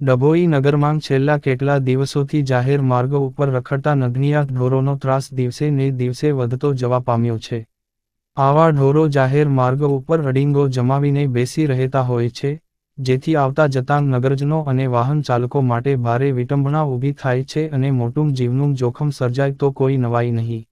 ડભોઈ નગરમાં છેલ્લા કેટલા દિવસોથી જાહેર માર્ગો ઉપર રખડતા નગનિયા ઢોરોનો ત્રાસ દિવસે ને દિવસે વધતો જવા પામ્યો છે. આવા ઢોરો જાહેર માર્ગો ઉપર અડીંગો જમાવીને બેસી રહેતા હોય છે, જેથી આવતા જતા નગરજનો અને વાહન ચાલકો માટે ભારે વિટંબણા ઊભી થાય છે અને મોટું જીવનું જોખમ સર્જાય તો કોઈ નવાઈ નહીં.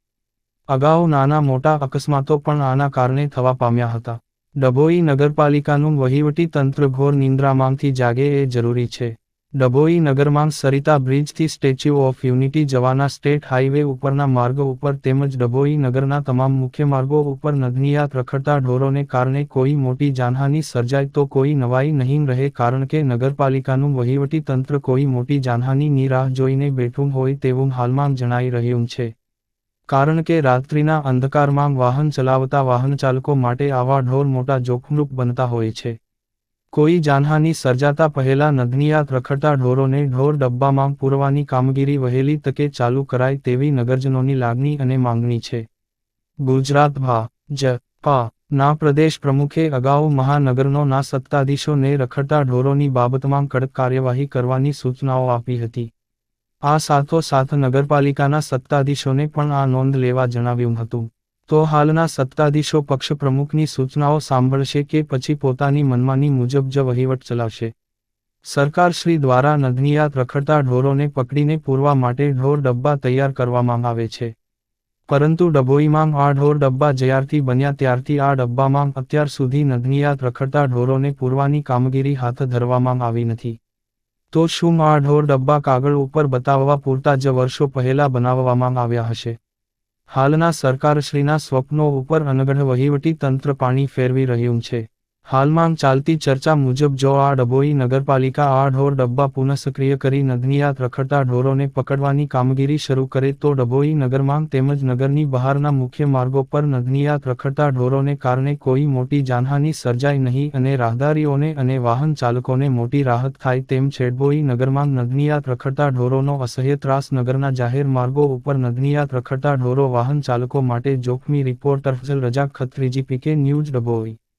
અગાઉ નાના મોટા અકસ્માતો પણ આના કારણે થવા પામ્યા હતા. ડભોઈ નગરપાલિકાનું વહીવટી તંત્ર ઘોર નિંદ્રામાંથી જાગે એ જરૂરી છે. ડભોઈ નગરમાં સરિતા બ્રિજથી સ્ટેચ્યુ ઓફ યુનિટી જવાના સ્ટેટ હાઈવે ઉપરના માર્ગ ઉપર તેમજ ડભોઈ નગરના તમામ મુખ્ય માર્ગો ઉપર નગનિયાત રખડતા ઢોરોને કારણે કોઈ મોટી જાનહાની સર્જાય તો કોઈ નવાઈ નહીં રહે કારણ કે નગરપાલિકાનું વહીવટી તંત્ર કોઈ મોટી જાનહાનીની રાહ જોઈને બેઠું હોય તેવું હાલમાં જણાઈ રહ્યું છે. કારણ કે રાત્રિના અંધકારમાં વાહન ચલાવતા વાહનચાલકો માટે આવા ઢોર મોટા જોખમરૂપ બનતા હોય છે. કોઈ જાનહાની સર્જાતા પહેલા નદનિયાત રખડતા ઢોરોને ઢોર ડબ્બામાં પૂરવાની કામગીરી વહેલી તકે ચાલુ કરાય તેવી નગરજનોની લાગણી અને માંગણી છે. ગુજરાત ભા, જ, પા, ના પ્રદેશ પ્રમુખે અગાઉ મહાનગરનો ના સત્તાધીશોને રખડતા ઢોરોની બાબતમાં કડક કાર્યવાહી કરવાની સૂચનાઓ આપી હતી. આ સાથોસાથ નગરપાલિકાના સત્તાધીશોને પણ આ નોંધ લેવા જણાવ્યું હતું. તો હાલના સત્તાધીશો પક્ષ પ્રમુખની સૂચનાઓ સાંભળશે કે પછી પોતાની મનમાની મુજબ જ વહીવટ ચલાવશે. સરકારશ્રી દ્વારા નગનિયાત રખડતા ઢોરોને પકડીને પૂરવા માટે ઢોર ડબ્બા તૈયાર કરવામાં આવે છે. પરંતુ ડભોઈમાં આ ઢોર ડબ્બા જ્યારથી બન્યા ત્યારથી આ ડબ્બામાં અત્યાર સુધી નગનિયાત રખડતા ઢોરોને પૂરવાની કામગીરી હાથ ધરવામાં આવી નથી. તો શું આ ઢોર ડબ્બા કાગળ ઉપર બતાવવા પૂરતા જ વર્ષો પહેલા બનાવવામાં આવ્યા હશે? હાલના સરકારશ્રીના સ્વપ્નો ઉપર અનગઢ વહીવટી તંત્ર પાણી ફેરવી રહ્યું છે. હાલમાં ચાલતી ચર્ચા મુજબ જો આ ડભોઈ નગરપાલિકા આ ઢોર ડબ્બા પુનઃસક્રિય કરી નદનીયાત રખડતા ઢોરોને પકડવાની કામગીરી શરૂ કરે તો ડભોઈ નગરમાં તેમજ નગરની બહારના મુખ્ય માર્ગો પર નદનીયાત રખડતા ઢોરોને કારણે કોઈ મોટી જાનહાની સર્જાય નહીં અને રાહદારીઓને અને વાહન ચાલકોને મોટી રાહત થાય તેમ છેડભોઈ નગરમાં નદનીયાત રખડતા ઢોરોનો અસહ્ય ત્રાસ નગરના જાહેર માર્ગો ઉપર નદનીયાત રખડતા ઢોરો વાહન ચાલકો માટે જોખમી રિપોર્ટર ફઝલ રજા ખત્રીજી પીકે ન્યૂઝ ડભોઈ.